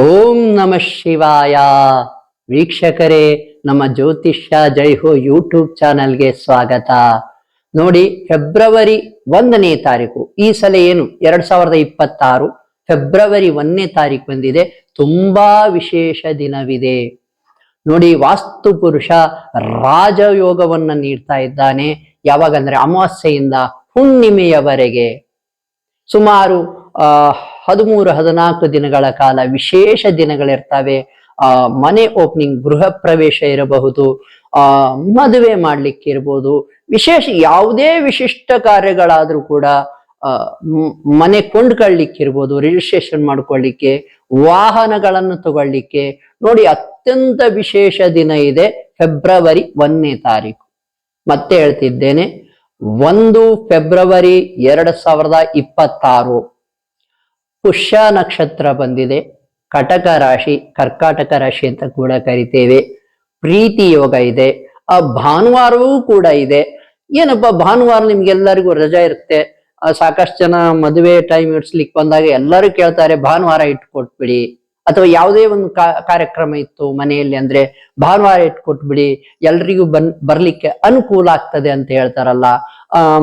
ಓಂ ನಮ ಶಿವಾಯ. ವೀಕ್ಷಕರೇ, ನಮ್ಮ ಜ್ಯೋತಿಷ್ಯ ಜೈ ಹೋ ಯೂಟ್ಯೂಬ್ ಚಾನಲ್ಗೆ ಸ್ವಾಗತ. ನೋಡಿ, ಫೆಬ್ರವರಿ ಒಂದನೇ ತಾರೀಕು. ಈ ಸಲ ಏನು? ಎರಡ್ ಸಾವಿರದ ಇಪ್ಪತ್ತಾರು ಫೆಬ್ರವರಿ ಒಂದನೇ ತಾರೀಕು ಬಂದಿದೆ. ತುಂಬಾ ವಿಶೇಷ ದಿನವಿದೆ. ನೋಡಿ, ವಾಸ್ತು ಪುರುಷ ರಾಜಯೋಗವನ್ನ ನೀಡ್ತಾ ಇದ್ದಾನೆ. ಯಾವಾಗಂದ್ರೆ ಅಮಾವಾಸ್ಯೆಯಿಂದ ಹುಣ್ಣಿಮೆಯವರೆಗೆ. ಸುಮಾರು ಹದಿಮೂರು, ಹದಿನಾಲ್ಕು ದಿನಗಳ ಕಾಲ ವಿಶೇಷ ದಿನಗಳಿರ್ತವೆ. ಆ, ಮನೆ ಓಪನಿಂಗ್ ಗೃಹ ಪ್ರವೇಶ ಇರಬಹುದು. ಆ, ಮದುವೆ ಮಾಡ್ಲಿಕ್ಕೆ ಇರ್ಬೋದು. ವಿಶೇಷ ಯಾವುದೇ ವಿಶಿಷ್ಟ ಕಾರ್ಯಗಳಾದ್ರೂ ಕೂಡ ಮನೆ ಕೊಂಡ್ಕೊಳ್ಳಿಕ್ಕೆ ಇರ್ಬೋದು ರಿಜಿಸ್ಟ್ರೇಷನ್ ಮಾಡ್ಕೊಳ್ಳಿಕ್ಕೆ, ವಾಹನಗಳನ್ನು ತಗೊಳ್ಳಿಕ್ಕೆ. ನೋಡಿ, ಅತ್ಯಂತ ವಿಶೇಷ ದಿನ ಇದೆ ಫೆಬ್ರವರಿ ಒಂದನೇ ತಾರೀಕು. ಮತ್ತೆ ಹೇಳ್ತಿದ್ದೇನೆ, ಒಂದು ಫೆಬ್ರವರಿ ಎರಡ್ ಸಾವಿರದ ಇಪ್ಪತ್ತಾರು. ಪುಷ್ಯ ನಕ್ಷತ್ರ ಬಂದಿದೆ. ಕಟಕ ರಾಶಿ ಕರ್ಕಾಟಕ ರಾಶಿ ಅಂತ ಕೂಡ ಕರಿತೇವೆ. ಪ್ರೀತಿ ಯೋಗ ಇದೆ. ಆ ಭಾನುವಾರವೂ ಕೂಡ ಇದೆ. ಏನಪ್ಪ ಭಾನುವಾರ ನಿಮ್ಗೆಲ್ಲರಿಗೂ ರಜಾ ಇರುತ್ತೆ. ಸಾಕಷ್ಟು ಜನ ಮದುವೆ ಟೈಮ್ ಇಡ್ಸ್ಲಿಕ್ಕೆ ಬಂದಾಗ ಎಲ್ಲರೂ ಕೇಳ್ತಾರೆ ಭಾನುವಾರ ಇಟ್ಕೊಟ್ಬಿಡಿ. ಅಥವಾ ಯಾವುದೇ ಒಂದು ಕಾರ್ಯಕ್ರಮ ಇತ್ತು ಮನೆಯಲ್ಲಿ ಅಂದ್ರೆ ಭಾನುವಾರ ಇಟ್ಕೊಟ್ಬಿಡಿ ಎಲ್ರಿಗೂ ಬನ್ ಬರ್ಲಿಕ್ಕೆ ಅನುಕೂಲ ಆಗ್ತದೆ ಅಂತ ಹೇಳ್ತಾರಲ್ಲ. ಆ,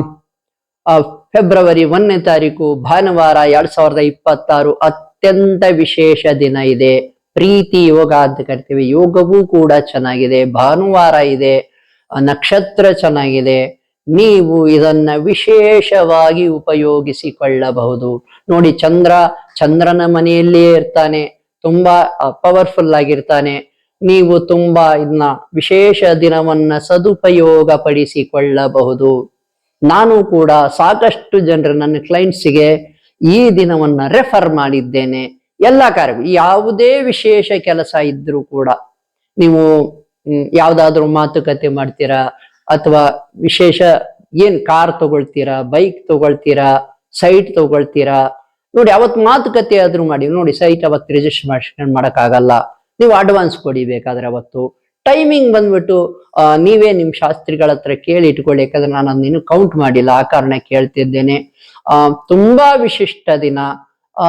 ಫೆಬ್ರವರಿ ಒಂದನೇ ತಾರೀಕು ಭಾನುವಾರ ಎರಡ್ ಸಾವಿರದ ಇಪ್ಪತ್ತಾರು ಅತ್ಯಂತ ವಿಶೇಷ ದಿನ ಇದೆ. ಪ್ರೀತಿ ಯೋಗ ಅಂತ ಕರಿತೀವಿ. ಯೋಗವೂ ಕೂಡ ಚೆನ್ನಾಗಿದೆ. ಭಾನುವಾರ ಇದೆ. ನಕ್ಷತ್ರ ಚೆನ್ನಾಗಿದೆ. ನೀವು ಇದನ್ನ ವಿಶೇಷವಾಗಿ ಉಪಯೋಗಿಸಿಕೊಳ್ಳಬಹುದು. ನೋಡಿ, ಚಂದ್ರ, ಚಂದ್ರನ ಮನೆಯಲ್ಲಿಯೇ ಇರ್ತಾನೆ. ತುಂಬಾ ಪವರ್ಫುಲ್ ಆಗಿರ್ತಾನೆ. ನೀವು ತುಂಬಾ ಇದನ್ನ ವಿಶೇಷ ದಿನವನ್ನ ಸದುಪಯೋಗ ಪಡಿಸಿಕೊಳ್ಳಬಹುದು ನಾನು ಕೂಡ ಸಾಕಷ್ಟು ಜನರು ನನ್ನ ಕ್ಲೈಂಟ್ಸಿಗೆ ಈ ದಿನವನ್ನ ರೆಫರ್ ಮಾಡಿದ್ದೇನೆ. ಎಲ್ಲ ಕಾರ್ಯ ಯಾವುದೇ ವಿಶೇಷ ಕೆಲಸ ಇದ್ರೂ ಕೂಡ ನೀವು ಯಾವುದಾದ್ರೂ ಮಾತುಕತೆ ಮಾಡ್ತೀರಾ? ಅಥವಾ ವಿಶೇಷ ಏನ್ ಕಾರ್ ತಗೊಳ್ತೀರಾ? ಬೈಕ್ ತಗೊಳ್ತೀರಾ? ಸೈಟ್ ತಗೊಳ್ತೀರಾ? ನೋಡಿ, ಅವತ್ತು ಮಾತುಕತೆ ಆದ್ರೂ ಮಾಡಿ, ನೋಡಿ ಸೈಟ್ ಅವತ್ತು ರಿಜಿಸ್ಟ್ರೇಷನ್ ಮಾಡಕ್ಕಾಗಲ್ಲ ನೀವು ಅಡ್ವಾನ್ಸ್ ಕೊಡಿ ಬೇಕಾದ್ರೆ ಅವತ್ತು. ಟೈಮಿಂಗ್ ಬಂದ್ಬಿಟ್ಟು ನೀವೇ ನಿಮ್ ಶಾಸ್ತ್ರಿಗಳ ಹತ್ರ ಕೇಳಿ ಇಟ್ಕೊಳ್ಳಿ, ಯಾಕಂದ್ರೆ ನಾನು ಅದನ್ನೇನು ಕೌಂಟ್ ಮಾಡಿಲ್ಲ, ಆ ಕಾರಣ ಕೇಳ್ತಿದ್ದೇನೆ. ಆ, ತುಂಬಾ ವಿಶಿಷ್ಟ ದಿನ.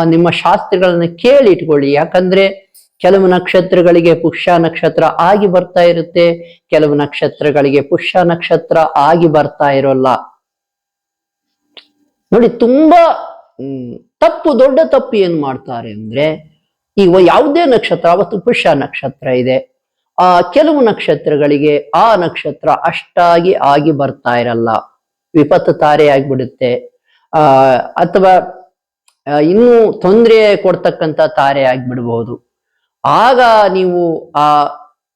ನಿಮ್ಮ ಶಾಸ್ತ್ರಿಗಳನ್ನ ಕೇಳಿ ಇಟ್ಕೊಳ್ಳಿ, ಯಾಕಂದ್ರೆ ಕೆಲವು ನಕ್ಷತ್ರಗಳಿಗೆ ಪುಷ್ಯ ನಕ್ಷತ್ರ ಆಗಿ ಬರ್ತಾ ಇರುತ್ತೆ, ಕೆಲವು ನಕ್ಷತ್ರಗಳಿಗೆ ಪುಷ್ಯ ನಕ್ಷತ್ರ ಆಗಿ ಬರ್ತಾ ಇರೋಲ್ಲ. ನೋಡಿ, ತುಂಬಾ ತಪ್ಪು, ದೊಡ್ಡ ತಪ್ಪು ಏನ್ ಮಾಡ್ತಾರೆ ಅಂದ್ರೆ, ಈಗ ಯಾವುದೇ ನಕ್ಷತ್ರ, ಅವತ್ತು ಪುಷ್ಯ ನಕ್ಷತ್ರ ಇದೆ. ಆ ಕೆಲವು ನಕ್ಷತ್ರಗಳಿಗೆ ಆ ನಕ್ಷತ್ರ ಅಷ್ಟಾಗಿ ಆಗಿ ಬರ್ತಾ ಇರಲ್ಲ. ವಿಪತ್ತು ತಾರೆ ಆಗ್ಬಿಡುತ್ತೆ. ಆ, ಅಥವಾ ಇನ್ನೂ ತೊಂದರೆ ಕೊಡ್ತಕ್ಕಂಥ ತಾರೆ ಆಗ್ಬಿಡ್ಬಹುದು ಆಗ ನೀವು ಆ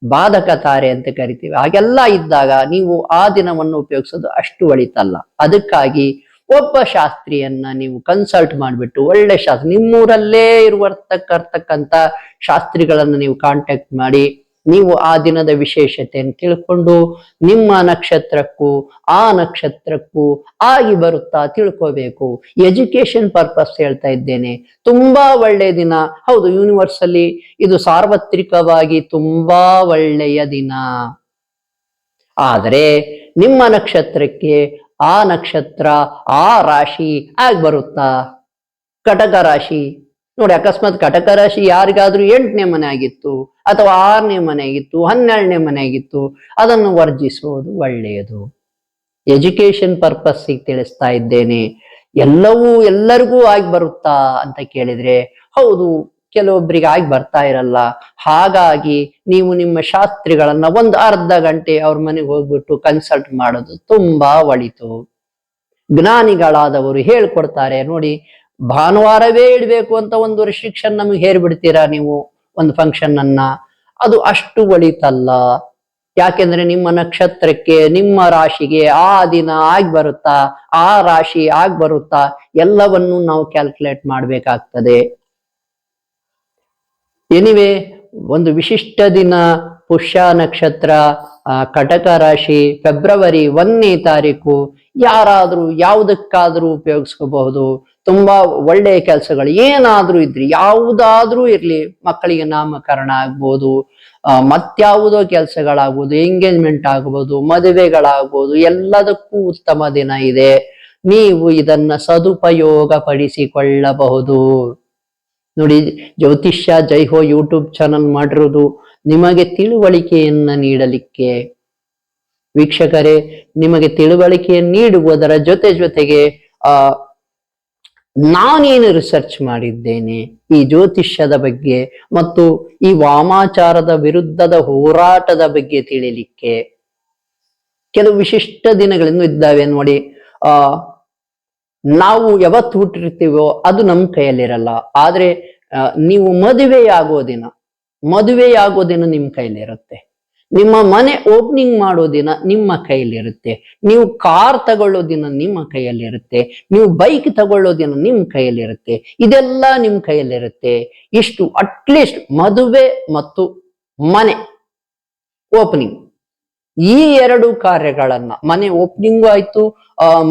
ಬಾಧಕ ತಾರೆ ಅಂತ ಕರಿತೀವಿ. ಹಾಗೆಲ್ಲ ಇದ್ದಾಗ ನೀವು ಆ ದಿನವನ್ನು ಉಪಯೋಗಿಸೋದು ಅಷ್ಟು ಒಳಿತಲ್ಲ. ಅದಕ್ಕಾಗಿ ಒಬ್ಬ ಶಾಸ್ತ್ರಿಯನ್ನ ನೀವು ಕನ್ಸಲ್ಟ್ ಮಾಡಿಬಿಟ್ಟು, ಒಳ್ಳೆ ಶಾಸ್ತ್ರ ನಿಮ್ಮೂರಲ್ಲೇ ಇರುವಂತಕ್ಕಂಥ ಶಾಸ್ತ್ರಿಗಳನ್ನು ನೀವು ಕಾಂಟ್ಯಾಕ್ಟ್ ಮಾಡಿ ನೀವು ಆ ದಿನದ ವಿಶೇಷತೆಯನ್ನು ತಿಳ್ಕೊಂಡು ನಿಮ್ಮ ನಕ್ಷತ್ರಕ್ಕೂ, ಆ ನಕ್ಷತ್ರಕ್ಕೂ ಆಗಿ ಬರುತ್ತಾ ತಿಳ್ಕೋಬೇಕು. ಎಜುಕೇಶನ್ ಪರ್ಪಸ್ ಹೇಳ್ತಾ ಇದ್ದೇನೆ. ತುಂಬಾ ಒಳ್ಳೆಯ ದಿನ. ಹೌದು ಯೂನಿವರ್ಸಲ್ಲಿ ಇದು ಸಾರ್ವತ್ರಿಕವಾಗಿ ತುಂಬಾ ಒಳ್ಳೆಯ ದಿನ. ಆದರೆ ನಿಮ್ಮ ನಕ್ಷತ್ರಕ್ಕೆ ಆ ನಕ್ಷತ್ರ, ಆ ರಾಶಿ ಆಗಿ ಬರುತ್ತಾ? ಕಟಕ ರಾಶಿ. ನೋಡಿ, ಅಕಸ್ಮಾತ್ ಕಟಕ ರಾಶಿ ಯಾರಿಗಾದ್ರೂ ಎಂಟನೇ ಮನೆ ಆಗಿತ್ತು ಅಥವಾ ಆರನೇ ಮನೆ ಆಗಿತ್ತು, ಹನ್ನೆರಡನೇ ಮನೆ ಆಗಿತ್ತು, ಅದನ್ನು ವರ್ಜಿಸುವುದು ಒಳ್ಳೆಯದು. ಎಜುಕೇಶನ್ ಪರ್ಪಸ್ ತಿಳಿಸ್ತಾ ಇದ್ದೇನೆ. ಎಲ್ಲವೂ ಎಲ್ಲರಿಗೂ ಆಗಿ ಬರುತ್ತಾ ಅಂತ ಕೇಳಿದ್ರೆ, ಹೌದು ಕೆಲವೊಬ್ಬರಿಗೆ ಆಗಿ ಬರ್ತಾ ಇರಲ್ಲ. ಹಾಗಾಗಿ ನೀವು ನಿಮ್ಮ ಶಾಸ್ತ್ರಿಗಳನ್ನ ಒಂದು ಅರ್ಧ ಗಂಟೆ ಅವ್ರ ಮನೆಗೆ ಹೋಗ್ಬಿಟ್ಟು ಕನ್ಸಲ್ಟ್ ಮಾಡೋದು ತುಂಬಾ ಒಳಿತು. ಜ್ಞಾನಿಗಳಾದವರು ಹೇಳ್ಕೊಡ್ತಾರೆ, ನೋಡಿ ಭಾನುವಾರವೇ ಇಡಬೇಕು ಅಂತ ಒಂದು ರಿಸ್ಟ್ರಿಕ್ಷನ್ ನಮಗೆ ಹೇರ್ಬಿಡ್ತೀರಾ ನೀವು ಒಂದು ಫಂಕ್ಷನ್ ಅನ್ನ? ಅದು ಅಷ್ಟು ಒಳಿತಲ್ಲ. ಯಾಕೆಂದ್ರೆ ನಿಮ್ಮ ನಕ್ಷತ್ರಕ್ಕೆ, ನಿಮ್ಮ ರಾಶಿಗೆ ಆ ದಿನ ಆಗಿ ಬರುತ್ತಾ, ಆ ರಾಶಿ ಆಗಿ ಬರುತ್ತಾ, ಎಲ್ಲವನ್ನು ನಾವು ಕ್ಯಾಲ್ಕುಲೇಟ್ ಮಾಡಬೇಕಾಗ್ತದೆ. ಎನಿವೆ ಒಂದು ವಿಶಿಷ್ಟ ದಿನ, ಪುಷ್ಯ ನಕ್ಷತ್ರ ಕಟಕ ರಾಶಿ ಫೆಬ್ರವರಿ ಒಂದನೇ ತಾರೀಕು, ಯಾರಾದರೂ ಯಾವುದಕ್ಕಾದರೂ ಉಪಯೋಗಿಸ್ಕೋಬಹುದು. ತುಂಬಾ ಒಳ್ಳೆಯ ಕೆಲಸಗಳು ಏನಾದ್ರೂ ಇದ್ರಿ ಯಾವುದಾದ್ರೂ ಇರ್ಲಿ, ಮಕ್ಕಳಿಗೆ ನಾಮಕರಣ ಆಗ್ಬೋದು ಮತ್ಯಾವುದೋ ಕೆಲಸಗಳಾಗ್ಬೋದು ಎಂಗೇಜ್ಮೆಂಟ್ ಆಗ್ಬೋದು, ಮದುವೆಗಳಾಗ್ಬೋದು, ಎಲ್ಲದಕ್ಕೂ ಉತ್ತಮ ದಿನ ಇದೆ. ನೀವು ಇದನ್ನ ಸದುಪಯೋಗ ಪಡಿಸಿಕೊಳ್ಳಬಹುದು ನೋಡಿ, ಜ್ಯೋತಿಷ್ಯ ಜೈ ಹೋ ಯೂಟ್ಯೂಬ್ ಚಾನಲ್ ಮಾಡಿರೋದು ನಿಮಗೆ ತಿಳುವಳಿಕೆಯನ್ನ ನೀಡಲಿಕ್ಕೆ. ವೀಕ್ಷಕರೇ, ನಿಮಗೆ ತಿಳುವಳಿಕೆಯನ್ನು ನೀಡುವುದರ ಜೊತೆ ಜೊತೆಗೆ, ಆ ನಾನೇನು ರಿಸರ್ಚ್ ಮಾಡಿದ್ದೇನೆ ಈ ಜ್ಯೋತಿಷ್ಯದ ಬಗ್ಗೆ ಮತ್ತು ಈ ವಾಮಾಚಾರದ ವಿರುದ್ಧದ ಹೋರಾಟದ ಬಗ್ಗೆ ತಿಳಿಲಿಕ್ಕೆ. ಕೆಲವು ವಿಶಿಷ್ಟ ದಿನಗಳಿಂದ ಇದ್ದಾವೆ ನೋಡಿ. ಆ, ನಾವು ಯಾವತ್ತು ಹುಟ್ಟಿರ್ತೀವೋ ಅದು ನಮ್ಮ ಕೈಯಲ್ಲಿರಲ್ಲ. ಆದ್ರೆ ನೀವು ಮದುವೆಯಾಗೋ ದಿನ. ಮದುವೆಯಾಗೋ ದಿನ ನಿಮ್ಮ ಕೈಲಿರುತ್ತೆ ನಿಮ್ಮ ಮನೆ ಓಪನಿಂಗ್ ಮಾಡೋ ದಿನ ನಿಮ್ಮ ಕೈಯಲ್ಲಿರುತ್ತೆ. ನೀವು ಕಾರ್ ತಗೊಳ್ಳೋ ದಿನ ನಿಮ್ಮ ಕೈಯಲ್ಲಿರುತ್ತೆ. ನೀವು ಬೈಕ್ ತಗೊಳ್ಳೋ ದಿನ ನಿಮ್ಮ ಕೈಯಲ್ಲಿರುತ್ತೆ. ಇದೆಲ್ಲ ನಿಮ್ಮ ಕೈಯಲ್ಲಿರುತ್ತೆ. ಇಷ್ಟು ಅಟ್ಲೀಸ್ಟ್ ಮದುವೆ ಮತ್ತು ಮನೆ ಓಪನಿಂಗ್ ಈ ಎರಡು ಕಾರ್ಯಗಳನ್ನ ಮನೆ ಓಪನಿಂಗು ಆಯ್ತು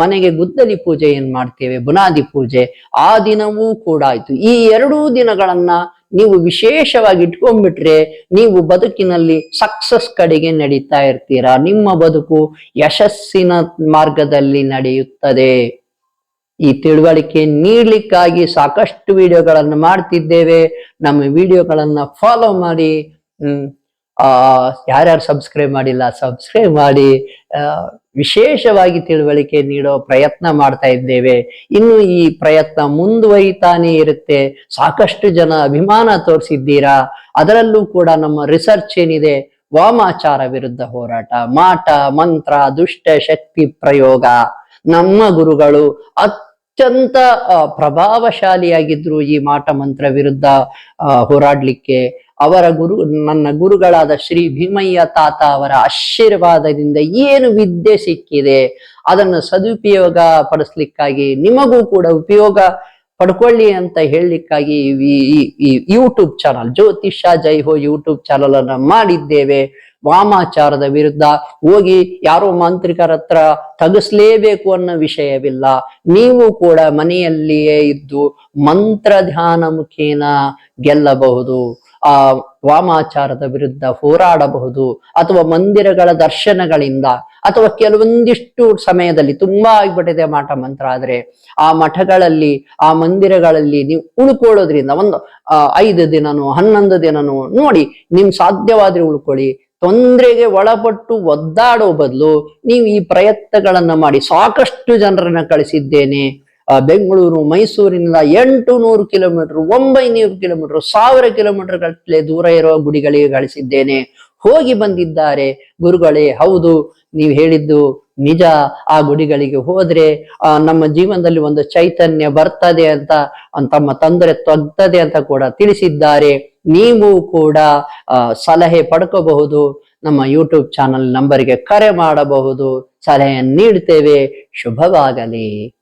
ಮನೆಗೆ ಗುದ್ದಲಿ ಪೂಜೆ ಏನ್ ಮಾಡ್ತೇವೆ? ಬುನಾದಿ ಪೂಜೆ. ಆ ದಿನವೂ ಕೂಡ ಆಯ್ತು. ಈ ಎರಡೂ ದಿನಗಳನ್ನ ನೀವು ವಿಶೇಷವಾಗಿ ಇಟ್ಕೊಂಡ್ಬಿಟ್ರೆ ನೀವು ಬದುಕಿನಲ್ಲಿ ಸಕ್ಸಸ್ ಕಡೆಗೆ ನಡೀತಾ ಇರ್ತೀರಾ? ನಿಮ್ಮ ಬದುಕು ಯಶಸ್ಸಿನ ಮಾರ್ಗದಲ್ಲಿ ನಡೆಯುತ್ತದೆ. ಈ ತಿಳುವಳಿಕೆ ನೀಡಲಿಕ್ಕಾಗಿ ಸಾಕಷ್ಟು ವಿಡಿಯೋಗಳನ್ನು ಮಾಡ್ತಿದ್ದೇವೆ. ನಮ್ಮ ವಿಡಿಯೋಗಳನ್ನ ಫಾಲೋ ಮಾಡಿ, ಹ್ಮ್, ಆ, ಯಾರ್ಯಾರು ಸಬ್ಸ್ಕ್ರೈಬ್ ಮಾಡಿಲ್ಲ ಸಬ್ಸ್ಕ್ರೈಬ್ ಮಾಡಿ ವಿಶೇಷವಾಗಿ ತಿಳುವಳಿಕೆ ನೀಡೋ ಪ್ರಯತ್ನ ಮಾಡ್ತಾ ಇದ್ದೇವೆ. ಇನ್ನು ಈ ಪ್ರಯತ್ನ ಮುಂದುವರಿತಾನೇ ಇರುತ್ತೆ. ಸಾಕಷ್ಟು ಜನ ಅಭಿಮಾನ ತೋರಿಸಿದ್ದೀರಾ? ಅದರಲ್ಲೂ ಕೂಡ ನಮ್ಮ ರಿಸರ್ಚ್ ಏನಿದೆ? ವಾಮಾಚಾರ ವಿರುದ್ಧ ಹೋರಾಟ, ಮಾಟ, ಮಂತ್ರ, ದುಷ್ಟ ಶಕ್ತಿ ಪ್ರಯೋಗ. ನಮ್ಮ ಗುರುಗಳು ಅತ್ಯಂತ ಪ್ರಭಾವಶಾಲಿಯಾಗಿದ್ರು ಈ ಮಾಟ, ಮಂತ್ರ ವಿರುದ್ಧ ಹೋರಾಡ್ಲಿಕ್ಕೆ. ಅವರ ಗುರು, ನನ್ನ ಗುರುಗಳಾದ ಶ್ರೀ ಭೀಮಯ್ಯ ತಾತ ಅವರ ಆಶೀರ್ವಾದದಿಂದ ಏನು ವಿದ್ಯೆ ಸಿಕ್ಕಿದೆ, ಅದನ್ನು ಸದುಪಯೋಗ ಪಡಿಸ್ಲಿಕ್ಕಾಗಿ ನಿಮಗೂ ಕೂಡ ಉಪಯೋಗ ಪಡ್ಕೊಳ್ಳಿ ಅಂತ ಹೇಳಲಿಕ್ಕಾಗಿ ಈ- ಯೂಟ್ಯೂಬ್ ಚಾನಲ್ ಜ್ಯೋತಿಷ ಜೈಹೋ ಯೂಟ್ಯೂಬ್ ಚಾನಲ್ ಅನ್ನ ಮಾಡಿದ್ದೇವೆ. ವಾಮಾಚಾರದ ವಿರುದ್ಧ ಹೋಗಿ ಯಾರೋ ಮಾಂತ್ರಿಕರ ಹತ್ರ ತಗಸ್ಲೇಬೇಕು ಅನ್ನೋ ವಿಷಯವಿಲ್ಲ. ನೀವು ಕೂಡ ಮನೆಯಲ್ಲಿಯೇ ಇದ್ದು ಮಂತ್ರ ಧ್ಯಾನ ಮುಖೇನ ಗೆಲ್ಲಬಹುದು. ಆ ವಾಮಾಚಾರದ ವಿರುದ್ಧ ಹೋರಾಡಬಹುದು ಅಥವಾ ಮಂದಿರಗಳ ದರ್ಶನಗಳಿಂದ ಅಥವಾ ಕೆಲವೊಂದಿಷ್ಟು ಸಮಯದಲ್ಲಿ ತುಂಬಾ ಆಗ್ಬಿಟ್ಟಿದೆ ಮಾಟ ಮಂತ್ರ. ಆದ್ರೆ ಆ ಮಠಗಳಲ್ಲಿ, ಆ ಮಂದಿರಗಳಲ್ಲಿ ನೀವು ಉಳ್ಕೊಳ್ಳೋದ್ರಿಂದ ಒಂದು ಐದು ದಿನನೋ, ಹನ್ನೊಂದು ದಿನನೋ ನೋಡಿ, ನಿಮ್ ಸಾಧ್ಯವಾದ್ರೆ ಉಳ್ಕೊಳ್ಳಿ. ತೊಂದರೆಗೆ ಒಳಪಟ್ಟು ಒದ್ದಾಡೋ ಬದಲು ನೀವು ಈ ಪ್ರಯತ್ನಗಳನ್ನ ಮಾಡಿ ಸಾಕಷ್ಟು ಜನರನ್ನ ಕಳಿಸಿದ್ದೇನೆ. ಬೆಂಗಳೂರು, ಮೈಸೂರಿನಿಂದ ಎಂಟು ನೂರು ಕಿಲೋಮೀಟರ್, ಒಂಬೈನೂರು ಕಿಲೋಮೀಟರ್, ಸಾವಿರ ಕಿಲೋಮೀಟರ್ ಗಟ್ಟಲೆ ದೂರ ಇರುವ ಗುಡಿಗಳಿಗೆ ಗಳಿಸಿದ್ದೇನೆ. ಹೋಗಿ ಬಂದಿದ್ದಾರೆ. ಗುರುಗಳೇ, ಹೌದು, ನೀವು ಹೇಳಿದ್ದು ನಿಜ. ಆ ಗುಡಿಗಳಿಗೆ ಹೋದ್ರೆ, ಆ, ನಮ್ಮ ಜೀವನದಲ್ಲಿ ಒಂದು ಚೈತನ್ಯ ಬರ್ತದೆ ಅಂತ, ತಮ್ಮ ತೊಂದರೆ ತೊಗ್ತದೆ ಅಂತ ಕೂಡ ತಿಳಿಸಿದ್ದಾರೆ. ನೀವು ಕೂಡ ಸಲಹೆ ಪಡ್ಕೋಬಹುದು. ನಮ್ಮ ಯೂಟ್ಯೂಬ್ ಚಾನಲ್ ನಂಬರ್ಗೆ ಕರೆ ಮಾಡಬಹುದು. ಸಲಹೆಯನ್ನು ನೀಡ್ತೇವೆ. ಶುಭವಾಗಲಿ.